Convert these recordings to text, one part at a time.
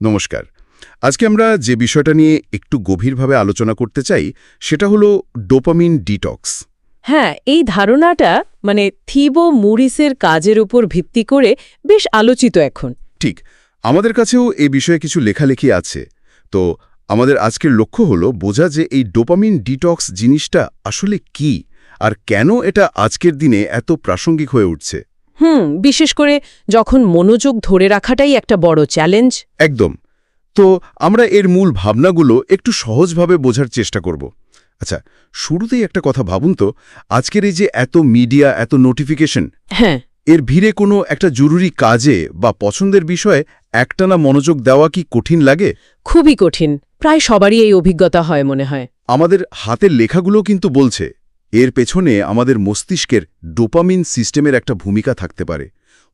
নমস্কার। আজকে আমরা যে বিষয়টা নিয়ে একটু গভীরভাবে আলোচনা করতে চাই সেটা হলো ডোপামিন ডিটক্স। হ্যাঁ এই ধারণাটা মানে থিবো মুরিসের কাজের উপর ভিত্তি করে বেশ আলোচিত এখন। ঠিক আমাদের কাছেও এই বিষয়ে কিছু লেখালেখি আছে। তো আমাদের আজকের লক্ষ্য হলো বোঝা যে এই ডোপামিন ডিটক্স জিনিসটা আসলে কি আর কেন এটা আজকের দিনে এত প্রাসঙ্গিক হয়ে উঠছে। হুম বিশেষ করে যখন মনোযোগ ধরে রাখাটাই একটা বড় চ্যালেঞ্জ একদম। তো আমরা এর মূল ভাবনাগুলো একটু সহজভাবে বোঝার চেষ্টা করব। আচ্ছা শুরুতেই একটা কথা ভাবুন তো আজকের এই যে এত মিডিয়া এত নোটিফিকেশন হ্যাঁ। এর ভিড়ে কোনো একটা জরুরি কাজে বা পছন্দের বিষয়ে একটানা মনোযোগ দেওয়া কি কঠিন লাগে? খুবই কঠিন। প্রায় সবারই এই অভিজ্ঞতা হয় মনে হয়। আমাদের হাতের লেখাগুলো কিন্তু বলছে। এর পেছনে আমাদের মস্তিষ্কের ডোপামিন সিস্টেমের একটা ভূমিকা থাকতে পারে।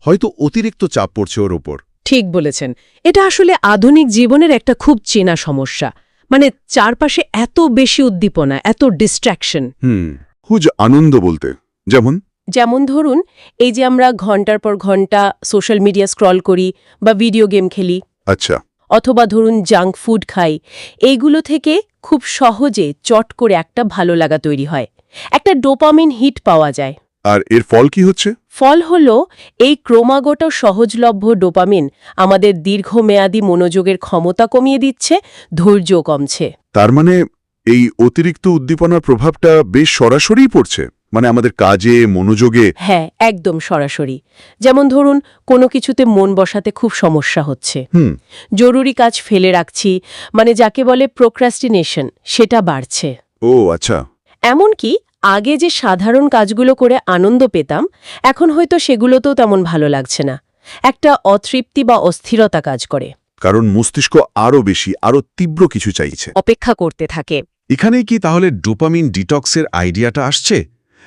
হয়তো অতিরিক্ত চাপ পড়ছে ওর ওপর। ঠিক বলেছেন। এটা আসলে আধুনিক জীবনের একটা খুব চেনা সমস্যা। মানে চারপাশে এত বেশি উদ্দীপনা এত ডিস্ট্র্যাকশন হুম হুজ আনন্দ বলতে। যেমন? যেমন ধরুন এই যে আমরা ঘণ্টার পর ঘণ্টা সোশ্যাল মিডিয়া স্ক্রল করি বা ভিডিও গেম খেলি। আচ্ছা। অথবা ধরুন জাঙ্ক ফুড খাই। এইগুলো থেকে খুব সহজে চট করে একটা ভালো লাগা তৈরি হয়। একটা ডোপামিন হিট পাওয়া যায়। আর এর ফল কি হচ্ছে? ফল হল এই ক্রমাগত সহজলভ্য ডোপামিন আমাদের দীর্ঘমেয়াদী মনোযোগের ক্ষমতা কমিয়ে দিচ্ছে ধৈর্য কমছে। তার মানে এই অতিরিক্ত উদ্দীপনার প্রভাবটা বেশ সরাসরিই পড়ছে? মানে আমাদের কাজে মনোযোগে? হ্যাঁ একদম সরাসরি। যেমন ধরুন কোনো কিছুতে মন বসাতে খুব সমস্যা হচ্ছে। হুম। জরুরি কাজ ফেলে রাখছি মানে যাকে বলে প্রোক্রাস্টিনেশন সেটা বাড়ছে। ও আচ্ছা। এমনকি আগে যে সাধারণ কাজগুলো করে আনন্দ পেতাম এখন হয়তো সেগুলোতেও তেমন ভালো লাগছে না। একটা অতৃপ্তি বা অস্থিরতা কাজ করে। কারণ মস্তিষ্ক আরও বেশি আরও তীব্র কিছু চাইছে। অপেক্ষা করতে থাকে। এখানেই কি তাহলে ডোপামিন ডিটক্সের আইডিয়াটা আসছে?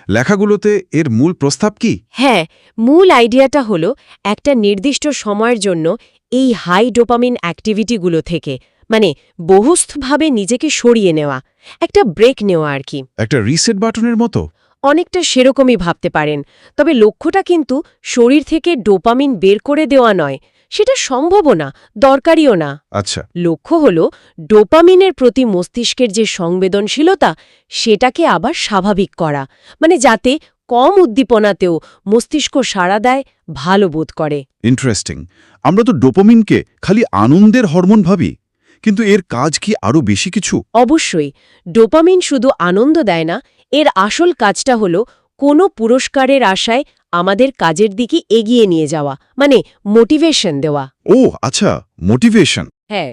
লেখাগুলোতে এর মূল প্রস্তাব কি? হ্যাঁ মূল আইডিয়াটা হলো একটা নির্দিষ্ট সময়ের জন্য এই হাই ডোপামিন অ্যাক্টিভিটিগুলো থেকে মানে বহুস্থভাবে নিজেকে সরিয়ে নেওয়া একটা ব্রেক নেওয়া আর কি। একটা রিসেট বাটনের মতো? অনেকটা সেরকমই ভাবতে পারেন তবে লক্ষ্যটা কিন্তু শরীর থেকে ডোপামিন বের করে দেওয়া নয় সেটা সম্ভবও না দরকারিও না। আচ্ছা। লক্ষ্য হল ডোপামিনের প্রতি মস্তিষ্কের যে সংবেদনশীলতা সেটাকে আবার স্বাভাবিক করা মানে যাতে কম উদ্দীপনাতেও মস্তিষ্ক সাড়া দেয় ভালো বোধ করে। ইন্টারেস্টিং আমরা তো ডোপামিনকে খালি আনন্দের হরমোন ভাবি। কিন্তু এর কাজ কি আরও বেশি কিছু? অবশ্যই। ডোপামিন শুধু আনন্দ দেয় না এর আসল কাজটা হল কোনো পুরস্কারের আশায় আমাদের কাজের দিকে এগিয়ে নিয়ে যাওয়া মানে মোটিভেশন দেওয়া। ও আচ্ছা মোটিভেশন। হ্যাঁ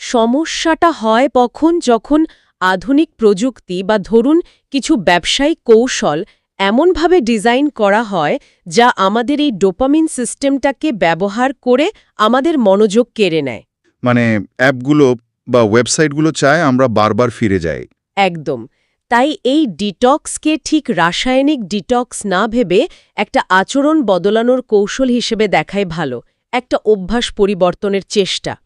সমস্যাটা হয় কখন যখন আধুনিক প্রযুক্তি বা ধরুন কিছু ব্যবসায়িক কৌশল এমনভাবে ডিজাইন করা হয় যা আমাদের এই ডোপামিন সিস্টেমটাকে ব্যবহার করে আমাদের মনোযোগ কেড়ে নেয়। মানে অ্যাপগুলো বা ওয়েবসাইটগুলো চায় আমরা বারবার ফিরে যাই। একদম। তাই এই ডিটক্সকে ঠিক রাসায়নিক ডিটক্স না ভেবে একটা আচরণ বদলানোর কৌশল হিসেবে দেখায় ভালো একটা অভ্যাস পরিবর্তনের চেষ্টা।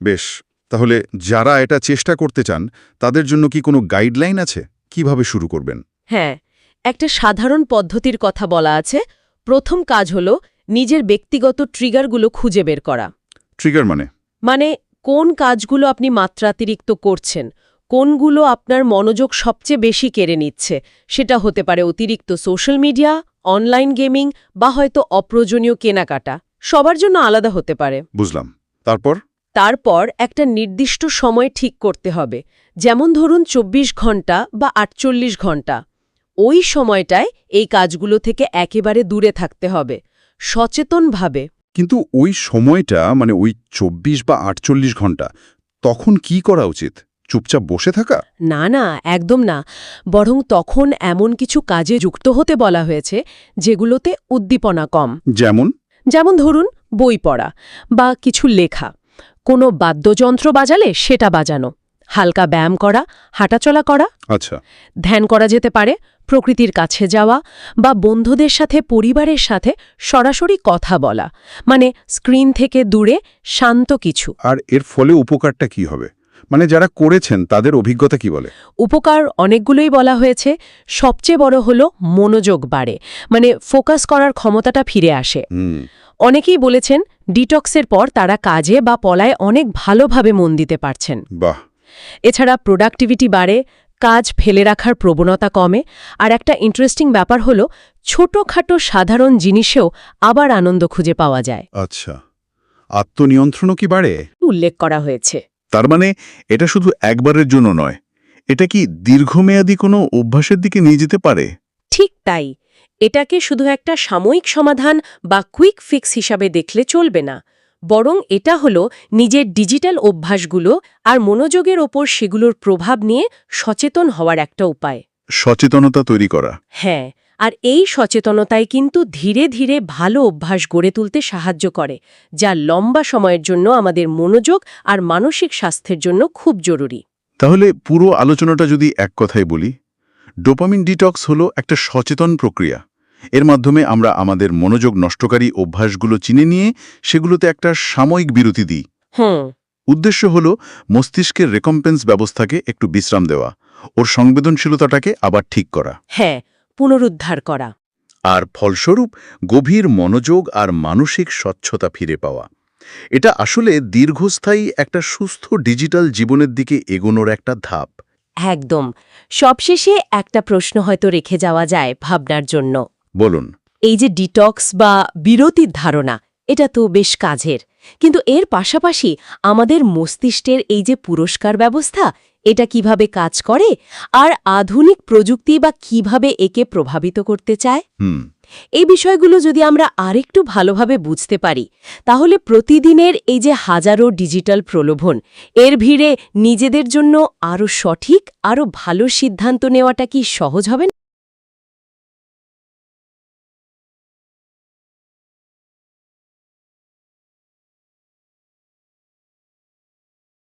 বেশ তাহলে যারা এটা চেষ্টা করতে চান তাদের জন্য কি কোনো গাইডলাইন আছে? কীভাবে শুরু করবেন? হ্যাঁ একটা সাধারণ পদ্ধতির কথা বলা আছে। প্রথম কাজ হল নিজের ব্যক্তিগত ট্রিগারগুলো খুঁজে বের করা। ট্রিগার মানে? মানে কোন কাজগুলো আপনি মাত্রাতিরিক্ত করছেন? কোনগুলো আপনার মনোযোগ সবচেয়ে বেশি কেড়ে নিচ্ছে? সেটা হতে পারে অতিরিক্ত সোশ্যাল মিডিয়া অনলাইন গেমিং বা হয়তো অপ্রয়োজনীয় কেনাকাটা। সবার জন্য আলাদা হতে পারে। বুঝলাম। তারপর? তারপর একটা নির্দিষ্ট সময় ঠিক করতে হবে। যেমন ধরুন ২৪ ঘণ্টা বা আটচল্লিশ ঘণ্টা। ওই সময়টায় এই কাজগুলো থেকে একেবারে দূরে থাকতে হবে। সচেতনভাবে। কিন্তু ওই সময়টা মানে ওই চব্বিশ বা আটচল্লিশ ঘণ্টা তখন কি করা উচিত? চুপচাপ বসে থাকা? না না একদম না। বরং তখন এমন কিছু কাজে যুক্ত হতে বলা হয়েছে যেগুলোতে উদ্দীপনা কম। যেমন? যেমন ধরুন বই পড়া বা কিছু লেখা। কোনো বাদ্যযন্ত্র বাজালে সেটা বাজানো। হালকা ব্যায়াম করা হাঁটাচলা করা আচ্ছা। ধ্যান করা যেতে পারে প্রকৃতির কাছে যাওয়া বা বন্ধুদের সাথে পরিবারের সাথে সরাসরি কথা বলা মানে স্ক্রিন থেকে দূরে শান্ত কিছু। আর এর ফলে উপকারটা কি হবে? মানে যারা করেছেন তাদের অভিজ্ঞতা কি বলে? উপকার অনেকগুলোই বলা হয়েছে। সবচেয়ে বড় হলো মনোযোগ বাড়ে মানে ফোকাস করার ক্ষমতাটা ফিরে আসে। অনেকেই বলেছেন ডিটক্সের পর তারা কাজে বা পলায় অনেক ভালোভাবে মন দিতে পারছেন। বাহ! এছাড়া প্রোডাক্টিভিটি বাড়ে কাজ ফেলে রাখার প্রবণতা কমে আর একটা ইন্টারেস্টিং ব্যাপার হলো ছোটখাটো সাধারণ জিনিসেও আবার আনন্দ খুঁজে পাওয়া যায়। আচ্ছা আত্মনিয়ন্ত্রণও কি বাড়ে? উল্লেখ করা হয়েছে। তার মানে এটা শুধু একবারের জন্য নয় এটা কি দীর্ঘমেয়াদী কোনো অভ্যাসের দিকে নিয়ে যেতে পারে? ঠিক তাই এটাকে শুধু একটা সাময়িক সমাধান বা কুইক ফিক্স হিসাবে দেখলে চলবে না। বরং এটা হলো নিজের ডিজিটাল অভ্যাসগুলো আর মনোযোগের ওপর সেগুলোর প্রভাব নিয়ে সচেতন হওয়ার একটা উপায়। সচেতনতা তৈরি করা। হ্যাঁ আর এই সচেতনতাই কিন্তু ধীরে ধীরে ভালো অভ্যাস গড়ে তুলতে সাহায্য করে যা লম্বা সময়ের জন্য আমাদের মনোযোগ আর মানসিক স্বাস্থ্যের জন্য খুব জরুরি। তাহলে পুরো আলোচনাটা যদি এক কথায় বলি ডোপামিন ডিটক্স হলো একটা সচেতন প্রক্রিয়া। এর মাধ্যমে আমরা আমাদের মনোযোগ নষ্টকারী অভ্যাসগুলো চিনে নিয়ে সেগুলোতে একটা সাময়িক বিরতি দিই। হুম। উদ্দেশ্য হল মস্তিষ্কের রেকম্পেন্স ব্যবস্থাকে একটু বিশ্রাম দেওয়া ওর সংবেদনশীলতাটাকে আবার ঠিক করা। হ্যাঁ পুনরুদ্ধার করা। আর ফলস্বরূপ গভীর মনোযোগ আর মানসিক স্বচ্ছতা ফিরে পাওয়া। এটা আসলে দীর্ঘস্থায়ী একটা সুস্থ ডিজিটাল জীবনের দিকে এগোনোর একটা ধাপ। একদম। সবশেষে একটা প্রশ্ন হয়তো রেখে যাওয়া যায় ভাবনার জন্য। বলুন। এই যে ডিটক্স বা বিরতির ধারণা এটা তো বেশ কাজের। কিন্তু এর পাশাপাশি আমাদের মস্তিষ্কের এই যে পুরস্কার ব্যবস্থা এটা কীভাবে কাজ করে? আর আধুনিক প্রযুক্তি বা কীভাবে একে প্রভাবিত করতে চায়? এই বিষয়গুলো যদি আমরা আরেকটু ভালোভাবে বুঝতে পারি তাহলে প্রতিদিনের এই যে হাজারো ডিজিটাল প্রলোভন এর ভিড়ে নিজেদের জন্য আরও সঠিক আরও ভালো সিদ্ধান্ত নেওয়াটা কি সহজ হবে না?